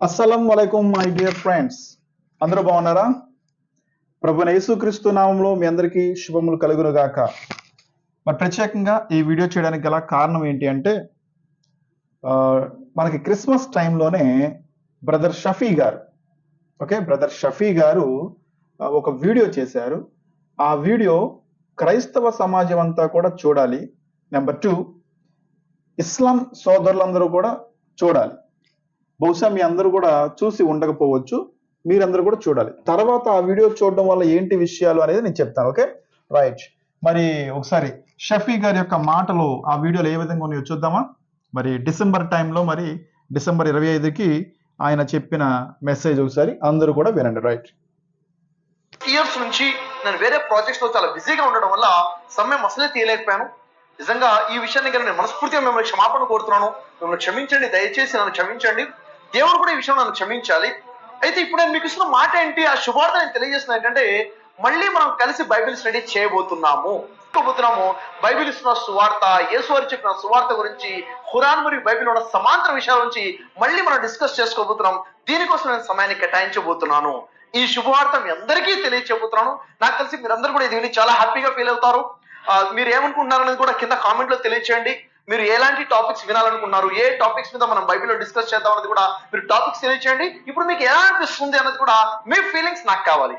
అస్సలం వలైకుం my dear friends. అందరూ బాగున్నారా? ప్రభు యేసుక్రీస్తు నామంలో మీ అందరికీ శుభములు కలుగును గాక మరి ప్రత్యేకంగా ఈ వీడియో చేయడానికి గల కారణం ఏంటి అంటే మనకి క్రిస్మస్ టైంలోనే బ్రదర్ షఫీ గారు ఓకే? బ్రదర్ షఫీ గారు ఒక వీడియో చేశారు. ఆ వీడియో క్రైస్తవ సమాజం అంతా కూడా చూడాలి. నెంబర్ టూ ఇస్లాం సోదరులందరూ కూడా చూడాలి. బహుశా మీ అందరూ కూడా చూసి ఉండకపోవచ్చు మీరందరూ కూడా చూడాలి. తర్వాత ఆ వీడియో చూడడం వల్ల ఏంటి విషయాలు అనేది నేను చెప్తాను ఓకే? రైట్. మరి ఒకసారి షఫీ గారి యొక్క మాటలు ఆ వీడియోలో ఏ విధంగా ఉన్నాయో చూద్దామా? మరి డిసెంబర్ టైంలో మరి డిసెంబర్ ఇరవై ఐదుకి ఆయన చెప్పిన మెసేజ్ ఒకసారి అందరూ కూడా వినండి రైట్. ఇయర్స్ నుంచి నేను వేరే ప్రాజెక్ట్స్లో చాలా బిజీగా ఉండడం వల్ల సమయం అసలే తీయలేకపోయాను. నిజంగా ఈ విషయాన్ని నేను మనస్ఫూర్తిగా మిమ్మల్ని క్షమాపణ కోరుతున్నాను. మిమ్మల్ని క్షమించండి దయచేసి నన్ను క్షమించండి. దేవుడు కూడా ఈ విషయం నన్ను క్షమించాలి. అయితే ఇప్పుడు నేను మీకు ఇస్తున్న మాట ఏంటి? ఆ శుభార్త నేను తెలియజేస్తున్నా ఏంటంటే మళ్ళీ మనం కలిసి బైబిల్ స్టడీ చేయబోతున్నాము. చేయబోతున్నాము బైబిల్ ఇస్తున్న సువార్త యేసువారి చెప్పిన సువార్త గురించి ఖురాన్ మరియు బైబిల్ ఉన్న సమాంతర విషయాల గురించి మళ్ళీ మనం డిస్కస్ చేసుకోబోతున్నాం. దీనికోసం నేను సమయాన్ని కేటాయించబోతున్నాను. ఈ శుభవార్త మీ అందరికీ తెలియచేయబోతున్నాను నాకు తెలిసి మీరందరూ కూడా ఇది విని చాలా హ్యాపీగా ఫీల్ అవుతారు. మీరు ఏమనుకుంటున్నారు అనేది కూడా కింద కామెంట్లో తెలియచేయండి. మీరు ఎలాంటి టాపిక్స్ వినాలనుకున్నారు? ఏ టాపిక్స్ మీద మనం బైబిల్లో డిస్కస్ చేద్దాం అనేది కూడా మీరు టాపిక్స్ తెలియచేయండి ఇప్పుడు మీకు ఎలా అనిపిస్తుంది అన్నది కూడా మీ ఫీలింగ్స్ నాకు కావాలి.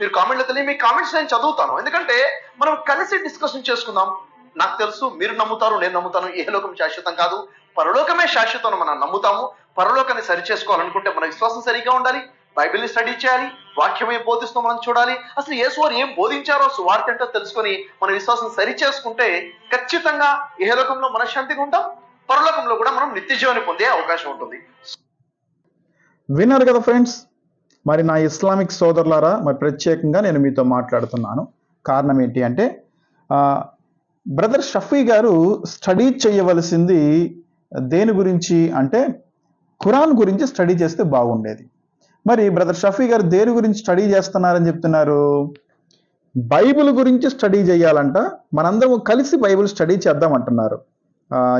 మీరు కామెంట్లో తెలియ మీ కామెంట్స్ నేను చదువుతాను. ఎందుకంటే మనం కలిసి డిస్కషన్ చేసుకుందాం. నాకు తెలుసు మీరు నమ్ముతారు నేను నమ్ముతాను. ఏ లోకం శాశ్వతం కాదు. పరలోకమే శాశ్వతం మనం నమ్ముతాము. పరలోకాన్ని సరి చేసుకోవాలనుకుంటే మన విశ్వాసం సరిగా ఉండాలి. బైబిల్ని స్టడీ చేయాలి వాక్యం ఏం బోధిస్తుందో మనం చూడాలి. అసలు యేసువారు ఏం బోధించారో సువార్త ఏంటో తెలుసుకొని మన విశ్వాసం సరి చేసుకుంటే ఖచ్చితంగా ఏ లోకంలో మనశ్శాంతిగా ఉంటాం పరలోకంలో కూడా మనం నిత్య జీవాన్ని పొందే అవకాశం ఉంటుంది. విన్నారు కదా ఫ్రెండ్స్? మరి నా ఇస్లామిక్ సోదరులారా మరి ప్రత్యేకంగా నేను మీతో మాట్లాడుతున్నాను. కారణం ఏంటి అంటే ఆ, బ్రదర్ షఫీ గారు స్టడీ చేయవలసింది దేని గురించి అంటే ఖురాన్ గురించి స్టడీ చేస్తే బాగుండేది. మరి బ్రదర్ షఫీ గారు దేని గురించి స్టడీ చేస్తున్నారని చెప్తున్నారు? బైబిల్ గురించి స్టడీ చేయాలంట. మనందరం కలిసి బైబిల్ స్టడీ చేద్దాం అంటున్నారు.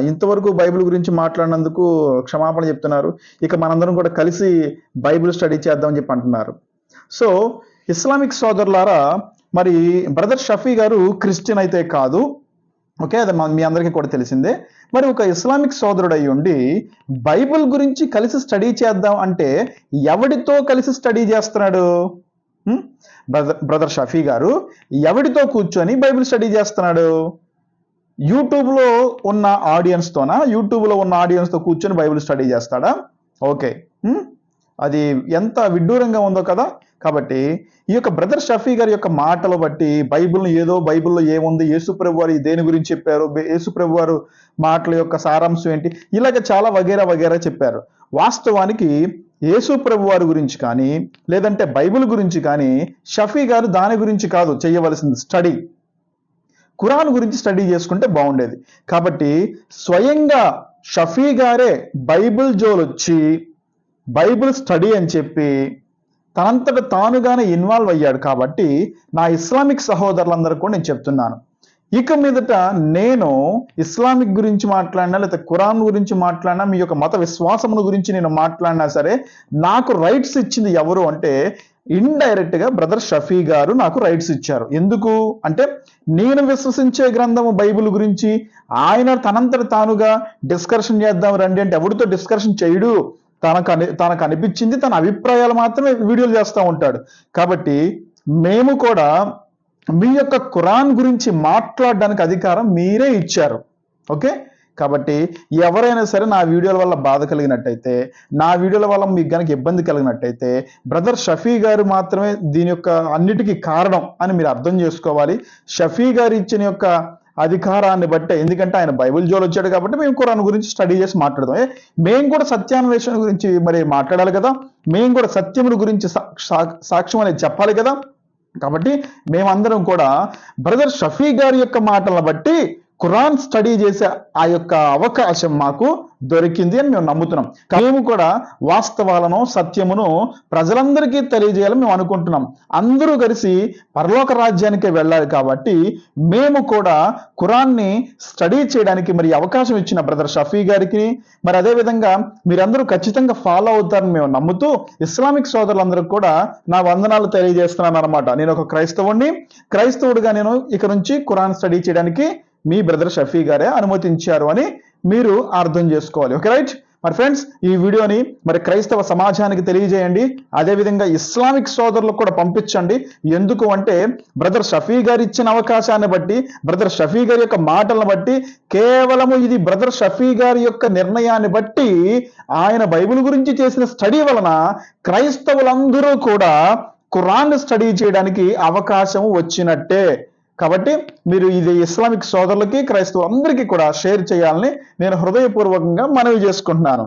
ఇంతవరకు బైబిల్ గురించి మాట్లాడినందుకు క్షమాపణ చెప్తున్నారు. ఇక మనందరం కూడా కలిసి బైబిల్ స్టడీ చేద్దాం అని చెప్పి అంటున్నారు. సో ఇస్లామిక్ సోదరులారా మరి బ్రదర్ షఫీ గారు క్రిస్టియన్ అయితే కాదు. ఓకే అది మా- మీ అందరికీ కూడా తెలిసిందే. మరి ఒక ఇస్లామిక్ సోదరుడు అయి ఉండి బైబిల్ గురించి కలిసి స్టడీ చేద్దాం అంటే ఎవడితో కలిసి స్టడీ చేస్తున్నాడు? బ్రదర్ బ్రదర్ షఫీ గారు ఎవడితో కూర్చొని బైబిల్ స్టడీ చేస్తున్నాడు? యూట్యూబ్లో ఉన్న ఆడియన్స్తోనా? యూట్యూబ్లో ఉన్న ఆడియన్స్తో కూర్చొని బైబిల్ స్టడీ చేస్తాడా? ఓకే అది ఎంత విడ్డూరంగా ఉందో కదా. కాబట్టి ఈ యొక్క బ్రదర్ షఫీ గారి యొక్క మాటలు బట్టి బైబిల్ని ఏదో బైబిల్లో ఏముంది యేసుప్రభు వారు దేని గురించి చెప్పారు యేసుప్రభు వారు మాటల యొక్క సారాంశం ఏంటి ఇలాగ చాలా వగేరా వగేరా చెప్పారు. వాస్తవానికి యేసుప్రభు వారి గురించి కానీ లేదంటే బైబిల్ గురించి కానీ షఫీ గారు దాని గురించి కాదు చేయవలసింది స్టడీ. ఖురాన్ గురించి స్టడీ చేసుకుంటే బాగుండేది. కాబట్టి స్వయంగా షఫీ గారే బైబిల్ జోలొచ్చి వచ్చి బైబిల్ స్టడీ అని చెప్పి తనంతట తానుగానే ఇన్వాల్వ్ అయ్యాడు కాబట్టి నా ఇస్లామిక్ సహోదరులందరూ కూడా నేను చెప్తున్నాను. ఇక మీదట నేను ఇస్లామిక్ గురించి మాట్లాడినా లేదా ఖురాన్ గురించి మాట్లాడినా మీ యొక్క మత విశ్వాసముల గురించి నేను మాట్లాడినా సరే నాకు రైట్స్ ఇచ్చింది ఎవరు అంటే ఇండైరెక్ట్గా బ్రదర్ షఫీ గారు నాకు రైట్స్ ఇచ్చారు. ఎందుకు? అంటే నేను విశ్వసించే గ్రంథము బైబిల్ గురించి ఆయన తనంతట తానుగా డిస్కషన్ చేద్దాం రండి అంటే ఎవరితో డిస్కషన్ చేయడు? తనకు అని తనకు అనిపించింది తన అభిప్రాయాలు మాత్రమే వీడియోలు చేస్తూ ఉంటాడు. కాబట్టి మేము కూడా మీ యొక్క ఖురాన్ గురించి మాట్లాడడానికి అధికారం మీరే ఇచ్చారు. ఓకే? కాబట్టి ఎవరైనా సరే నా వీడియోల వల్ల బాధ కలిగినట్టయితే నా వీడియోల వల్ల మీకు కనుక ఇబ్బంది కలిగినట్టయితే బ్రదర్ షఫీ గారు మాత్రమే దీని యొక్క అన్నిటికీ కారణం అని మీరు అర్థం చేసుకోవాలి. షఫీ గారు ఇచ్చిన యొక్క అధికారాన్ని బట్టే. ఎందుకంటే ఆయన బైబిల్ జోలు వచ్చాడు కాబట్టి మేము కురాన్ గురించి స్టడీ చేసి మాట్లాడదాం. ఏ, మేము కూడా సత్యాన్వేషణ గురించి మరి మాట్లాడాలి కదా? మేము కూడా సత్యముల గురించి సా- సాక్ష్యం అనేది చెప్పాలి కదా? కాబట్టి మేమందరం కూడా బ్రదర్ షఫీ గారి యొక్క మాటలను బట్టి ఖురాన్ స్టడీ చేసే ఆ యొక్క అవకాశం మాకు దొరికింది అని మేము నమ్ముతున్నాం. మేము కూడా వాస్తవాలను సత్యమును ప్రజలందరికీ తెలియజేయాలని మేము అనుకుంటున్నాం. అందరూ కలిసి పరలోక రాజ్యానికి వెళ్ళాలి కాబట్టి మేము కూడా కురాన్ని స్టడీ చేయడానికి మరి అవకాశం ఇచ్చిన బ్రదర్ షఫీ గారికి మరి అదేవిధంగా మీరందరూ ఖచ్చితంగా ఫాలో అవుతారని మేము నమ్ముతూ ఇస్లామిక్ సోదరులందరికీ కూడా నా వందనాలు తెలియజేస్తున్నాను అనమాట నేను ఒక క్రైస్తవుణ్ణి క్రైస్తవుడిగా నేను ఇక నుంచి ఖురాన్ స్టడీ చేయడానికి మీ బ్రదర్ షఫీ గారే అనుమతించారు అని మీరు అర్థం చేసుకోవాలి. ఓకే రైట్ మరి ఫ్రెండ్స్ ఈ వీడియోని మరి క్రైస్తవ సమాజానికి తెలియజేయండి. అదేవిధంగా ఇస్లామిక్ సోదరులకు కూడా పంపించండి. ఎందుకు అంటే బ్రదర్ షఫీ గారు ఇచ్చిన అవకాశాన్ని బట్టి బ్రదర్ షఫీ గారి యొక్క మాటలను బట్టి కేవలము ఇది బ్రదర్ షఫీ గారి యొక్క నిర్ణయాన్ని బట్టి ఆయన బైబిల్ గురించి చేసిన స్టడీ వలన క్రైస్తవులందరూ కూడా ఖురాన్ స్టడీ చేయడానికి అవకాశం వచ్చినట్టే. కాబట్టి మీరు ఇది ఇస్లామిక్ సోదరులకి క్రైస్తవులందరికీ కూడా షేర్ చేయాలని నేను హృదయపూర్వకంగా మనవి చేసుకుంటున్నాను.